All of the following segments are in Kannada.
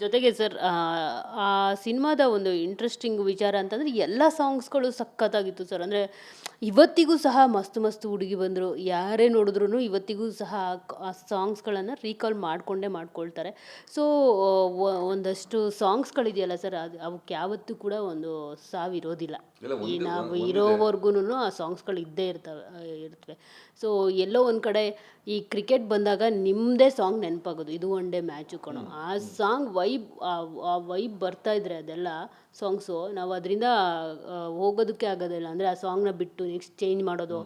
ಜೊತೆಗೆ ಸರ್ ಆ ಸಿನಿಮಾದ ಒಂದು ಇಂಟ್ರೆಸ್ಟಿಂಗ್ ವಿಚಾರ ಅಂತಂದರೆ ಎಲ್ಲ ಸಾಂಗ್ಸ್ಗಳು ಸಖತ್ತಾಗಿತ್ತು ಸರ್. ಅಂದರೆ ಇವತ್ತಿಗೂ ಸಹ ಮಸ್ತ್ ಮಸ್ತ್ ಹುಡುಗಿ ಬಂದರು. ಯಾರೇ ನೋಡಿದ್ರು ಇವತ್ತಿಗೂ ಸಹ ಆ ಸಾಂಗ್ಸ್ಗಳನ್ನು ರೀಕಾಲ್ ಮಾಡಿಕೊಂಡೇ ಮಾಡ್ಕೊಳ್ತಾರೆ. ಸೊ ಒಂದಷ್ಟು ಸಾಂಗ್ಸ್ಗಳಿದೆಯಲ್ಲ ಸರ್ ಅದು ಅವಕ್ಕೆ ಯಾವತ್ತೂ ಕೂಡ ಒಂದು ಸಾವಿರೋದಿಲ್ಲ. ನಾವು. ಇರೋವರೆಗೂ ಆ ಸಾಂಗ್ಸ್ಗಳು ಇದ್ದೇ ಇರ್ತವೆ ಇರ್ತವೆ. ಸೊ ಎಲ್ಲೋ ಒಂದು ಕಡೆ ಈ ಕ್ರಿಕೆಟ್ ಬಂದಾಗ ನಿಮ್ಮದೇ ಸಾಂಗ್ ನೆನಪಾಗೋದು. ಇದು ಒನ್ ಡೇ ಮ್ಯಾಚು ಕಣೋ ಆ ಸಾಂಗ್ ವೈಬ್ ಆ ವೈಬ್ ಬರ್ತಾ ಇದ್ರೆ ಅದೆಲ್ಲ ಸಾಂಗ್ಸು ನಾವು ಅದರಿಂದ ಹೋಗೋದಕ್ಕೆ ಆಗೋದಿಲ್ಲ. ಅಂದರೆ ಆ ಸಾಂಗ್ನ ಬಿಟ್ಟು ನೆಕ್ಸ್ಟ್ ಚೇಂಜ್ ಮಾಡೋದು.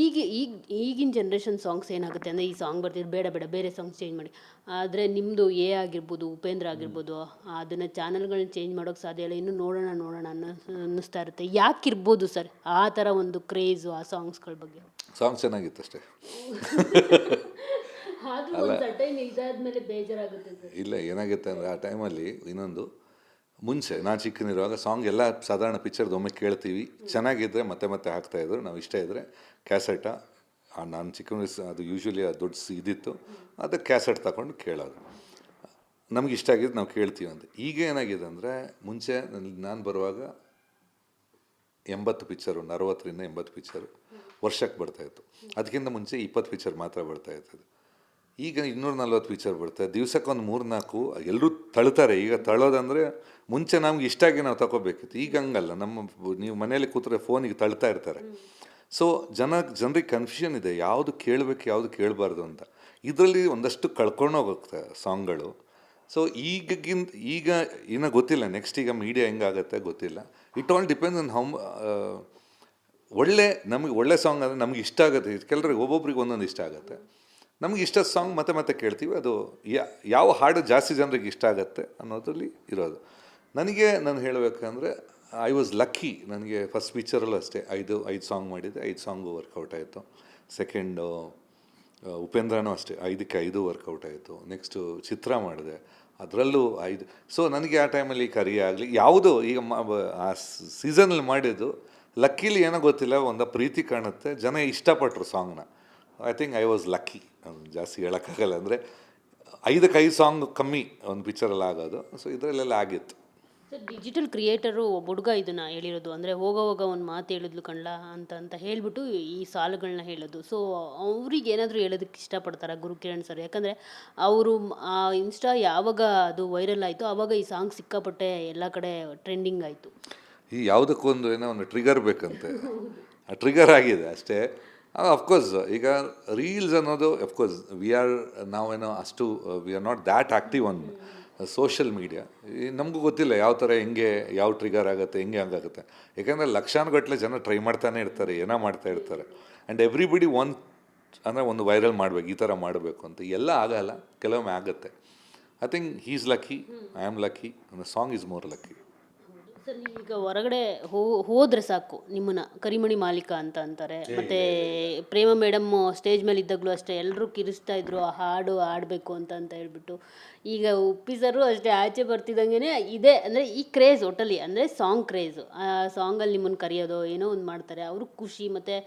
ಈಗ ಈಗ ಈಗಿನ ಜನ್ರೇಷನ್ ಸಾಂಗ್ಸ್ ಏನಾಗುತ್ತೆ ಅಂದರೆ ಈ ಸಾಂಗ್ ಬರ್ತಿದ್ರೆ ಬೇಡ ಬೇಡ ಬೇರೆ ಸಾಂಗ್ಸ್ ಚೇಂಜ್ ಮಾಡಿ. ಆದರೆ ನಿಮ್ಮದು ಎ ಆಗಿರ್ಬೋದು ಉಪೇಂದ್ರ ಆಗಿರ್ಬೋದು ಅದನ್ನು ಚಾನಲ್ಗಳನ್ನ ಚೇಂಜ್ ಮಾಡೋಕ್ಕೆ ಸಾಧ್ಯ ಇಲ್ಲ. ಇನ್ನು ನೋಡೋಣ ನೋಡೋಣ ಅನ್ನೋ ಅನ್ನಿಸ್ತಾ ಇರುತ್ತೆ. ಯಾಕಿರ್ಬೋದು ಸರ್ ಆ ಥರ ಒಂದು ಕ್ರೇಜು ಆ ಸಾಂಗ್ಸ್ಗಳ ಬಗ್ಗೆ. ಸಾಂಗ್ ಚೆನ್ನಾಗಿತ್ತು ಅಷ್ಟೇ. ಆದ್ರೂ ಒಂದು ಬೇಜಾರಾಗುತ್ತೆ ಸರ್ ಇಲ್ಲ ಏನಾಗುತ್ತೆ ಅಂದರೆ ಆ ಟೈಮಲ್ಲಿ ಇನ್ನೊಂದು ಮುಂಚೆ ನಾನು ಚಿಕ್ಕನಿರುವಾಗ ಸಾಂಗ್ ಎಲ್ಲ ಸಾಧಾರಣ ಪಿಕ್ಚರ್ದು ಒಮ್ಮೆ ಕೇಳ್ತೀವಿ. ಚೆನ್ನಾಗಿದ್ದರೆ ಮತ್ತೆ ಮತ್ತೆ ಹಾಕ್ತಾಯಿದ್ರು ನಾವು ಇಷ್ಟ ಇದ್ದರೆ ಕ್ಯಾಸೆಟ ನಾನು ಚಿಕ್ಕ ಅದು ಯೂಶ್ವಲಿ ದೊಡ್ಡ ಇದಿತ್ತು ಅದು ಕ್ಯಾಸೆಟ್ ತಗೊಂಡು ಕೇಳೋದು. ನಮ್ಗೆ ಇಷ್ಟ ಆಗಿದ್ದು ನಾವು ಕೇಳ್ತೀವಿ ಅಂತ. ಈಗ ಏನಾಗಿದೆ ಅಂದರೆ ಮುಂಚೆ ನಾನು ಬರುವಾಗ ಎಂಬತ್ತು ಪಿಕ್ಚರು ಅರವತ್ತರಿಂದ ಎಂಬತ್ತು ಪಿಕ್ಚರು ವರ್ಷಕ್ಕೆ ಬರ್ತಾಯಿತ್ತು ಅದಕ್ಕಿಂತ ಮುಂಚೆ ಇಪ್ಪತ್ತು ಪಿಕ್ಚರ್ ಮಾತ್ರ ಬರ್ತಾ ಇರ್ತದೆ ಈಗ ಇನ್ನೂರ ನಲ್ವತ್ತು ಪಿಕ್ಚರ್ ಬರ್ತದೆ ದಿವ್ಸಕ್ಕೆ ಒಂದು ಮೂರು ನಾಲ್ಕು ಎಲ್ಲರೂ ತಳ್ತಾರೆ. ಈಗ ತಳೋದಂದರೆ ಮುಂಚೆ ನಮ್ಗೆ ಇಷ್ಟ ಆಗಿ ನಾವು ತಗೋಬೇಕಿತ್ತು ಈಗ ಹಂಗಲ್ಲ. ನಮ್ಮ ನೀವು ಮನೆಯಲ್ಲಿ ಕೂತ್ರೆ ಫೋನಿಗೆ ತಳ್ತಾ ಇರ್ತಾರೆ. ಸೊ ಜನ, ಜನರಿಗೆ ಕನ್ಫ್ಯೂಷನ್ ಇದೆ. ಯಾವುದು ಕೇಳಬೇಕು, ಯಾವುದು ಕೇಳಬಾರ್ದು ಅಂತ. ಇದರಲ್ಲಿ ಒಂದಷ್ಟು ಕಳ್ಕೊಂಡು ಹೋಗುತ್ತೆ ಸಾಂಗ್ಗಳು. ಸೊ ಈಗಿಂತ ಈಗ ಇನ್ನು ಗೊತ್ತಿಲ್ಲ. ನೆಕ್ಸ್ಟ್ ಈಗ ಮೀಡಿಯಾ ಹೆಂಗಾಗತ್ತೆ ಗೊತ್ತಿಲ್ಲ. It all depends on how ಒಳ್ಳೆ, ನಮಗೆ ಒಳ್ಳೆ ಸಾಂಗ್ ಅಂದರೆ ನಮ್ಗೆ ಇಷ್ಟ ಆಗುತ್ತೆ. ಕೆಲವ್ರಿಗೆ ಒಬ್ಬೊಬ್ರಿಗೆ ಒಂದೊಂದು ಇಷ್ಟ ಆಗುತ್ತೆ. ನಮ್ಗೆ ಇಷ್ಟ ಸಾಂಗ್ ಮತ್ತೆ ಮತ್ತೆ ಕೇಳ್ತೀವಿ. ಅದು ಯಾವ ಹಾಡು ಜಾಸ್ತಿ ಜನರಿಗೆ ಇಷ್ಟ ಆಗುತ್ತೆ ಅನ್ನೋದ್ರಲ್ಲಿ ಇರೋದು. ನನಗೆ ನಾನು ಹೇಳಬೇಕಂದ್ರೆ ಐ ವಾಸ್ ಲಕ್ಕಿ ನನಗೆ ಫಸ್ಟ್ ಪಿಕ್ಚರಲ್ಲೂ ಅಷ್ಟೇ. ಐದು ಐದು ಸಾಂಗ್ ಮಾಡಿದ್ದೆ ಐದು ಸಾಂಗು ವರ್ಕೌಟ್ ಆಯಿತು. ಸೆಕೆಂಡು ಉಪೇಂದ್ರನೂ ಅಷ್ಟೇ. ಐದಕ್ಕೆ ಐದು ವರ್ಕೌಟ್ ಆಯಿತು. ನೆಕ್ಸ್ಟು ಚಿತ್ರ ಮಾಡಿದೆ. ಅದರಲ್ಲೂ ಐದು. ಸೊ ನನಗೆ ಆ ಟೈಮಲ್ಲಿ ಕರಿ ಆಗಲಿ, ಯಾವುದು ಈಗ ಆ ಸೀಸನಲ್ಲಿ ಮಾಡಿದ್ದು ಲಕ್ಕಿಲಿ ಏನೋ ಗೊತ್ತಿಲ್ಲ, ಒಂದು ಪ್ರೀತಿ ಕಾಣುತ್ತೆ. ಜನ ಇಷ್ಟಪಟ್ಟರು ಸಾಂಗ್ನ I think I was lucky ಜಾಸ್ತಿ ಹೇಳೋಕ್ಕಾಗಲ್ಲ. ಅಂದರೆ ಐದಕ್ಕೆ ಐದು ಸಾಂಗ್ ಕಮ್ಮಿ ಒಂದು ಪಿಕ್ಚರಲ್ಲಿ ಆಗೋದು. ಸೊ ಇದರಲ್ಲೆಲ್ಲ ಆಗಿತ್ತು. ಸರ್ ಡಿಜಿಟಲ್ ಕ್ರಿಯೇಟರು ಒಬ್ಬ ಹುಡುಗ ಇದನ್ನು ಹೇಳಿರೋದು. ಅಂದರೆ ಹೋಗ ಹೋಗ ಒಂದು ಮಾತು ಹೇಳಿದ್ಲು ಕಣ್ಲ ಅಂತ ಅಂತ ಹೇಳಿಬಿಟ್ಟು ಈ ಸಾಲುಗಳನ್ನ ಹೇಳೋದು. ಸೊ ಅವ್ರಿಗೆ ಏನಾದರೂ ಹೇಳೋದಕ್ಕೆ ಇಷ್ಟಪಡ್ತಾರೆ ಗುರುಕಿರಣ್ ಸರ್? ಯಾಕಂದರೆ ಅವರು ಆ ಇನ್ಸ್ಟಾ ಯಾವಾಗ ಅದು ವೈರಲ್ ಆಯಿತು ಆವಾಗ ಈ ಸಾಂಗ್ ಸಿಕ್ಕಾಪಟ್ಟೆ ಎಲ್ಲ ಕಡೆ ಟ್ರೆಂಡಿಂಗ್ ಆಯಿತು. ಈ ಯಾವುದಕ್ಕೊಂದು ಏನೋ ಒಂದು ಟ್ರಿಗರ್ ಬೇಕಂತೆ. ಆ ಟ್ರಿಗರ್ ಆಗಿದೆ ಅಷ್ಟೇ. ಅಫ್ಕೋರ್ಸ್ ಈಗ ರೀಲ್ಸ್ ಅನ್ನೋದು ಅಫ್ಕೋರ್ಸ್ ವಿ ಆರ್ ನಾವೇನೋ ಅಷ್ಟು we are not that active on social media ನಮಗೂ ಗೊತ್ತಿಲ್ಲ ಯಾವ ಥರ ಹೆಂಗೆ, ಯಾವ ಟ್ರಿಗರ್ ಆಗುತ್ತೆ, ಹೆಂಗೆ ಹಂಗಾಗುತ್ತೆ. ಯಾಕಂದರೆ ಲಕ್ಷಾನುಗಟ್ಟಲೆ ಜನ ಟ್ರೈ ಮಾಡ್ತಾನೆ ಇರ್ತಾರೆ, ಏನೋ ಮಾಡ್ತಾ ಇರ್ತಾರೆ. ಆ್ಯಂಡ್ ಎವ್ರಿಬಡಿ ಒನ್ ಅಂದರೆ ಒಂದು ವೈರಲ್ ಮಾಡಬೇಕು, ಈ ಥರ ಮಾಡಬೇಕು ಅಂತ. ಎಲ್ಲ ಆಗಲ್ಲ, ಕೆಲವೊಮ್ಮೆ ಆಗುತ್ತೆ. I think he is lucky I am lucky song is more lucky sir ಈಗ ಹೊರಗಡೆ ಹೋ ಹೋದರೆ ಸಾಕು ನಿಮ್ಮನ್ನ ಕರಿಮಣಿ ಮಾಲೀಕ ಅಂತ ಅಂತಾರೆ. ಮತ್ತೆ ಪ್ರೇಮ ಮೇಡಮ್ ಸ್ಟೇಜ್ ಮೇಲೆ ಇದ್ದಾಗಲೂ ಅಷ್ಟೇ ಎಲ್ಲರೂ ಕಿರಿಸ್ತಾ ಇದ್ರು ಆ ಹಾಡು ಆಡಬೇಕು ಅಂತ ಅಂತ ಹೇಳ್ಬಿಟ್ಟು. ಈಗ ಉಪ್ಪಿ ಸರು ಅಷ್ಟೇ ಆಚೆ ಬರ್ತಿದ್ದಂಗೆ ಇದೆ ಅಂದರೆ ಈ ಕ್ರೇಜ್ ಒಟ್ಟಲ್ಲಿ ಅಂದರೆ ಸಾಂಗ್ ಕ್ರೇಜು ಆ ಸಾಂಗಲ್ಲಿ ನಿಮ್ಮನ್ನು ಕರೆಯೋದು ಏನೋ ಒಂದು ಮಾಡ್ತಾರೆ ಅವರು ಖುಷಿ ಮತ್ತು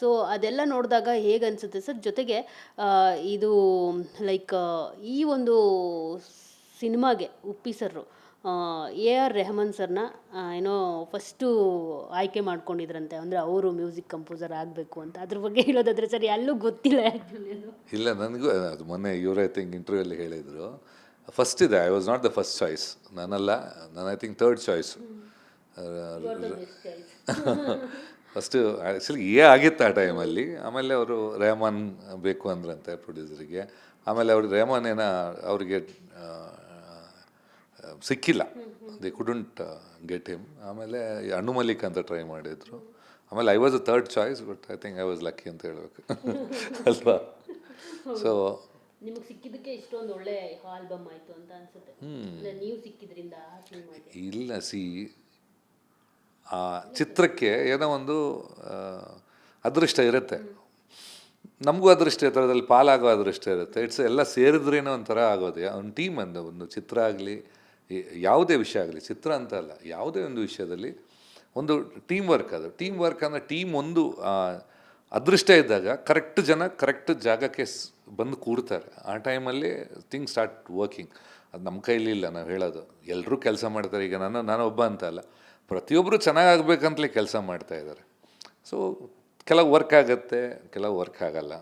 ಸೊ ಅದೆಲ್ಲ ನೋಡಿದಾಗ ಹೇಗೆ ಅನಿಸುತ್ತೆ ಸರ್ ಜೊತೆಗೆ ಇದು ಲೈಕ್ ಈ ಒಂದು ಸಿನಿಮಾಗೆ ಉಪ್ಪಿ ಸರ್ರು ಎ ಆರ್ ರೆಹಮಾನ್ ಸರ್ನ ಏನೋ ಫಸ್ಟು ಆಯ್ಕೆ ಮಾಡ್ಕೊಂಡಿದ್ರಂತೆ. ಅಂದರೆ ಅವರು ಮ್ಯೂಸಿಕ್ ಕಂಪೋಸರ್ ಆಗಬೇಕು ಅಂತ. ಅದ್ರ ಬಗ್ಗೆ ಹೇಳೋದಾದ್ರೆ ಸರಿ ಎಲ್ಲೂ ಗೊತ್ತಿಲ್ಲ ಆ್ಯಕ್ಚುಲಿ ಅದು? ಇಲ್ಲ ನನಗೂ ಅದು ಮೊನ್ನೆ ಇವರು ಐ ಥಿಂಕ್ ಇಂಟರ್ವ್ಯೂಲ್ಲಿ ಹೇಳಿದರು. ಫಸ್ಟ್ ಇದೆ I was not the first choice ನಾನಲ್ಲ ನಾನು I think third choice first actually ಏ ಆಗಿತ್ತು ಆ ಟೈಮಲ್ಲಿ ಆಮೇಲೆ ಅವರು ರೆಹಮಾನ್ ಬೇಕು ಅಂದ್ರಂತೆ ಪ್ರೊಡ್ಯೂಸರಿಗೆ ಆಮೇಲೆ ಅವ್ರಿಗೆ ರೆಹಮಾನ್ ಏನೋ ಅವರಿಗೆ ಸಿಕ್ಕಿಲ್ಲ. ದೇ ಕುಡಂಟ್ ಗೆಟ್ ಹಿಮ್ ಆಮೇಲೆ ಅಣ್ಣು ಮಲ್ಲಿಕ್ ಅಂತ ಟ್ರೈ ಮಾಡಿದರು. ಆಮೇಲೆ I was a third choice but I think I was lucky ಅಂತ ಹೇಳಬೇಕು. ಅಲ್ವಾ? ಸೊ ನಿಮಗೆ ಸಿಕ್ಕಿದ್ದಕ್ಕೆ ಇಷ್ಟೊಂದು ಒಳ್ಳೆ ಆಲ್ಬಮ್ ಆಯಿತು ಅಂತ ಅನ್ಸುತ್ತೆ. ನೀವು ಸಿಕ್ಕಿದ್ರಿಂದ ಇಲ್ಲ ಸಿ ಆ ಚಿತ್ರಕ್ಕೆ ಏನೋ ಒಂದು ಅದೃಷ್ಟ ಇರುತ್ತೆ. ನಮಗೂ ಅದೃಷ್ಟ ಇರ್ತಾರೆ ಅದರಲ್ಲಿ ಪಾಲಾಗೋ ಅದೃಷ್ಟ ಇರುತ್ತೆ. ಇಟ್ಸ್ ಎಲ್ಲ ಸೇರಿದ್ರೇನೋ ಒಂಥರ ಆಗೋದು. ಒಂದು ಟೀಮ್ ಅಂದ ಒಂದು ಚಿತ್ರ ಆಗಲಿ ಯಾವುದೇ ವಿಷಯ ಆಗಲಿ, ಚಿತ್ರ ಅಂತ ಅಲ್ಲ, ಯಾವುದೇ ಒಂದು ವಿಷಯದಲ್ಲಿ ಒಂದು ಟೀಮ್ ವರ್ಕ್ ಅದು. ಟೀಮ್ ವರ್ಕ್ ಅಂದರೆ ಟೀಮ್ ಒಂದು ಅದೃಷ್ಟ ಇದ್ದಾಗ ಕರೆಕ್ಟ್ ಜನ ಕರೆಕ್ಟ್ ಜಾಗಕ್ಕೆ ಬಂದು ಕೂರ್ತಾರೆ. ಆ ಟೈಮಲ್ಲಿ ಥಿಂಗ್ ಸ್ಟಾರ್ಟ್ ವರ್ಕಿಂಗ್ ಅದು ನಮ್ಮ ಕೈಲಿ ಇಲ್ಲ ನಾವು ಹೇಳೋದು. ಎಲ್ಲರೂ ಕೆಲಸ ಮಾಡ್ತಾರೆ. ಈಗ ನಾನು ನಾನು ಒಬ್ಬ ಅಂತ ಅಲ್ಲ. ಪ್ರತಿಯೊಬ್ಬರು ಚೆನ್ನಾಗಾಗಬೇಕಂತಲೇ ಕೆಲಸ ಮಾಡ್ತಾ ಇದ್ದಾರೆ. ಸೊ ಕೆಲವು ವರ್ಕ್ ಆಗುತ್ತೆ, ಕೆಲವು ವರ್ಕ್ ಆಗಲ್ಲ.